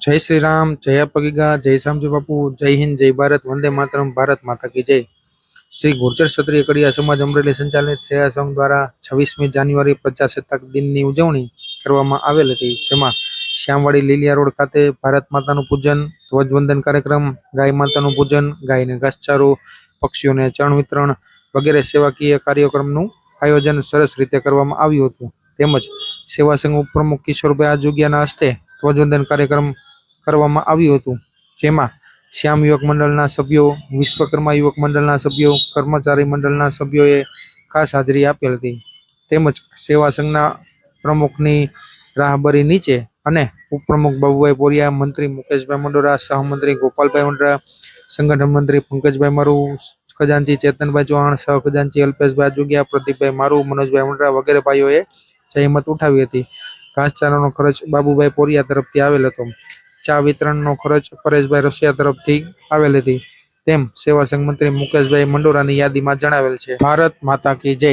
જય શ્રી રામ, જય પગીગા જય શામજી બાપુ, જય હિન્દ, જય ભારત, વંદે માતરમ, ભારત માતા કી જય. શ્રી ગુર્જર ક્ષત્રિય કડિયા સમાજ અમરેલી સંચાલિત સેવા સંઘ દ્વારા છવ્વીસમી જાન્યુઆરી પ્રજાસત્તાક દિનની ઉજવણી કરવામાં આવેલ હતી, જેમાં શ્યામવાડી લીલિયા રોડ ખાતે ભારત માતાનું પૂજન ધ્વજવંદન કાર્યક્રમ, ગાય માતાનું પૂજન, ગાયને ઘાસચારો, પક્ષીઓને ચણ વિતરણ વગેરે સેવાકીય કાર્યક્રમનું આયોજન સરસ રીતે કરવામાં આવ્યું હતું. તેમજ સેવા સંઘ ઉપપ્રમુખ કિશોરભાઈ આજુગિયાના હસ્તે ધ્વજવંદન કાર્યક્રમ કરવામાં આવ્યું હતું. જેમાં શ્યામ યુવક મંડળના સભ્યો, વિશ્વકર્મા યુવક મંડળના સભ્યો, કર્મચારી મંડળના સભ્યોએ ખાસ હાજરી આપેલ હતી. તેમજ સેવા સંઘના પ્રમુખની રાહબરી નીચે અને ઉપપ્રમુખ બાબુભાઈ પોરિયા, મંત્રી મુકેશભાઈ મંડોરા, સહમંત્રી ગોપાલભાઈ મંડોરા, સંગઠન મંત્રી પંકજભાઈ મારુ, ખજાનચી ચેતનભાઈ ચૌહાણ, સહ ખજાનચી અલ્પેશભાઈ જોગિયા, પ્રદીપભાઈ મારુ, મનોજભાઈ મંડરા વગેરે ભાઈઓએ જહેમત ઉઠાવી હતી. ઘાસચારાનો ખર્ચ બાબુભાઈ પોરિયા તરફથી આવેલ હતો. ચા વિતરણનો ખર્ચ પરેશભાઈ રશિયા તરફથી આવેલ હતી. તેમ સેવા સંઘ મંત્રી મુકેશભાઈ મંડોરાની યાદીમાં જણાવેલ છે. ભારત માતા કી જય.